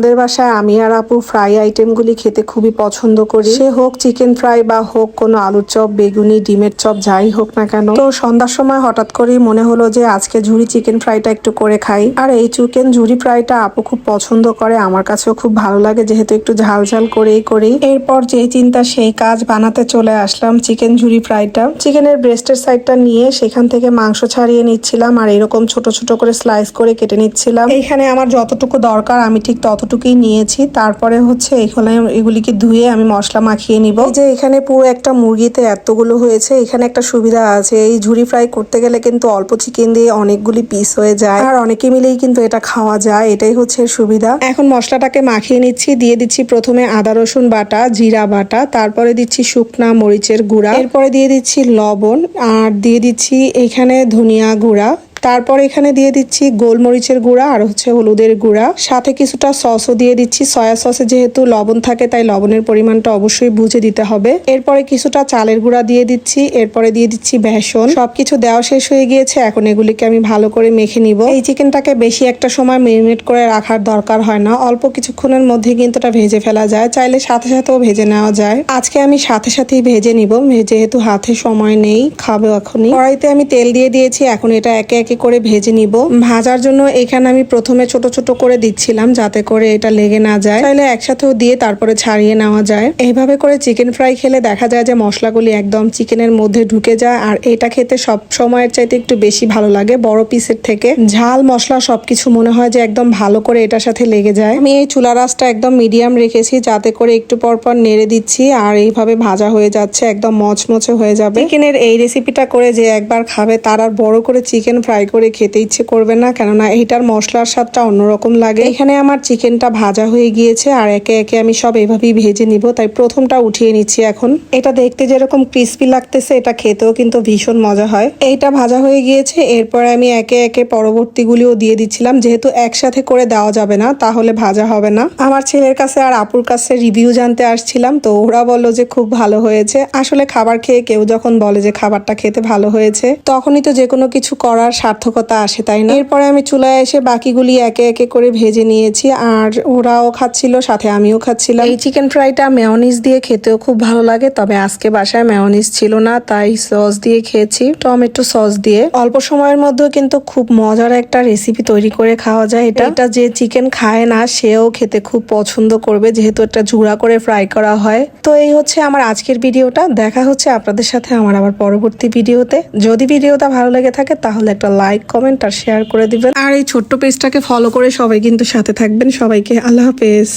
আমাদের বাসায় আমি আর আপু ফ্রাই আইটেমগুলি খেতে খুবই পছন্দ করি। সে হোক চিকেন ফ্রাই বা হোক কোনো আলুর চপ, বেগুনি, ডিমের চপ, যাই হোক না কেন। তো সন্ধ্যার সময় হঠাৎ করেই মনে হলো যে আজকে ঝুড়ি চিকেন ফ্রাইটা একটু করে খাই। আর এই চিকেন ঝুড়ি ফ্রাইটা আপু খুব পছন্দ করে, আমার কাছেও খুব ভালো লাগে যেহেতু একটু ঝাল ঝাল করেই করি। এরপর যেই চিন্তা, সেই কাজ বানাতে চলে আসলাম চিকেন ঝুড়ি ফ্রাইটা। চিকেনের ব্রেস্টের সাইডটা নিয়ে সেখান থেকে মাংস ছাড়িয়ে নিচ্ছিলাম আর এরকম ছোট ছোট করে স্লাইস করে কেটে নিচ্ছিলাম। এইখানে আমার যতটুকু দরকার আমি ঠিক ততটুকুই নিয়েছি। তারপরে হচ্ছে এখানে এগুলিকে ধুয়ে আমি মশলা মাখিয়ে নিব। এই যে এখানে পুরো একটা মুরগিতে এতগুলো হয়েছে, এখানে একটা সুবিধা আছে। এই ঝুড়ি ফ্রাই করতে গেলে কিন্তু অল্প চিকেন দিয়ে অনেকগুলি পিস হয়ে যায়। আর অনেকে মিলেই কিন্তু এটা খাওয়া যায়, এটাই হচ্ছে সুবিধা। এখন মশলাটাকে মাখিয়ে নিচ্ছি। দিয়ে দিচ্ছি প্রথমে আদা, রসুন বাটা, জিরা বাটা, তারপরে দিচ্ছি শুকনা মরিচের গুঁড়া। এরপরে দিয়ে দিচ্ছি লবণ। আর দিয়ে দিচ্ছি এখানে ধনিয়া গুঁড়া। তারপর এখানে দিয়ে দিচ্ছি গোলমরিচের গুঁড়া আর হচ্ছে হলুদের গুঁড়া। সাথে কিছুটা সসও দিয়ে দিচ্ছি। সয়া সসে যেহেতু লবণ থাকে, তাই লবণের পরিমাণটা অবশ্যই বুঝে দিতে হবে। এরপরে কিছুটা চালের গুঁড়া দিয়ে দিচ্ছি। এরপরে দিয়ে দিচ্ছি বেসন। সবকিছু দেওয়া শেষ হয়ে গিয়েছে। এখন এগুলিকে আমি ভালো করে মেখে নিব। এই চিকেনটাকে বেশি একটা সময় মেরিনেট করে রাখার দরকার হয় না। অল্প কিছুক্ষণের মধ্যে কিন্তু এটা ভেজে ফেলা যায়। চাইলে সাথে সাথেও ভেজে নেওয়া যায়। আজকে আমি সাথে সাথেই ভেজে নিব। যেহেতু হাতে সময় নেই, খাবে এখনই। কড়াইতে আমি তেল দিয়ে দিয়েছি। এখন এটা একে একে করে ভেজে নিব। ভাজার জন্য এখানে আমি প্রথমে ছোট ছোট করে দিচ্ছিলাম যাতে করে এটা লেগে না যায়। তাহলে একসাথেও দিয়ে তারপরে ছাড়িয়ে নেওয়া যায়। এইভাবে করে চিকেন ফ্রাই খেলে দেখা যায় যে মশলাগুলি একদম চিকেনের মধ্যে ঢুকে যায় আর এটা খেতে সব সময়ের চাইতে একটু বেশি ভালো লাগে বড় পিসের থেকে। ঝাল, মশলা সবকিছু মনে হয় যে একদম ভালো করে এটার সাথে লেগে যায়। আমি এই চুলা রাসটা একদম মিডিয়াম রেখেছি যাতে করে একটু পর পর নেড়ে দিচ্ছি আর এইভাবে ভাজা হয়ে যাচ্ছে, একদম মচমচে হয়ে যাবে। চিকেনের এই রেসিপিটা করে যে একবার খাবে, তার আর বড় করে চিকেন ফ্রাই করে খেতে ইচ্ছে করবে না, কেননা এইটার মশলার স্বাদটা অন্যরকম লাগে। এখানে আমার চিকেনটা ভাজা হয়ে গিয়েছে, আর একে একে আমি সব এভাবেই ভেজে নিব, তাই প্রথমটা উঠিয়ে নিচ্ছি এখন। এটা দেখতে যেরকম ক্রিস্পি লাগতেছে, এটা খেতেও কিন্তু ভীষণ মজা হয়। এইটা ভাজা হয়ে গিয়েছে, এরপরে আমি একে একে পরবর্তীগুলিও দিয়ে দিচ্ছিলাম। যেহেতু একসাথে করে দেওয়া যাবে না, তাহলে ভাজা হবে না। আমার ছেলের কাছে আর আপুর কাছে রিভিউ জানতে আসছিলাম, তো ওরা বলল যে খুব ভালো হয়েছে। আসলে খাবার খেয়ে কেউ যখন বলে যে খাবারটা খেতে ভালো হয়েছে, তখনই তো যে কোনো কিছু করার সার্থকতা আসে, তাই না? এরপরে আমি চুলায় এসে বাকিগুলি একে একে করে ভেজে নিয়েছি, আর ওরাও খাচ্ছিল, সাথে আমিও খাচ্ছিলাম। এই চিকেন ফ্রাইটা মেয়নিজ দিয়ে খেতেও খুব ভালো লাগে, তবে আজকে বাসায় মেয়নিজ ছিল না, তাই সস দিয়ে খেয়েছি, টমেটো সস দিয়ে। অল্প সময়ের মধ্যে কিন্তু খুব মজার একটা রেসিপি তৈরি করে খাওয়া যায় এটা। এটা যে চিকেন খায় না, সেও খেতে খুব পছন্দ করবে, যেহেতু এটা ঝুড়া করে ফ্রাই করা হয়। তো এই হচ্ছে আমার আজকের ভিডিওটা, দেখা হচ্ছে আপনাদের সাথে আমার আবার পরবর্তী ভিডিওতে। যদি ভিডিওটা ভালো লেগে থাকে, তাহলে একটা লাইক কমেন্ট আর শেয়ার করে দিবেন। আর এই ছোট্ট পেজটাকে ফলো করে সবাই কিন্তু সাথে থাকবেন। সবাইকে আল্লাহ হাফেজ।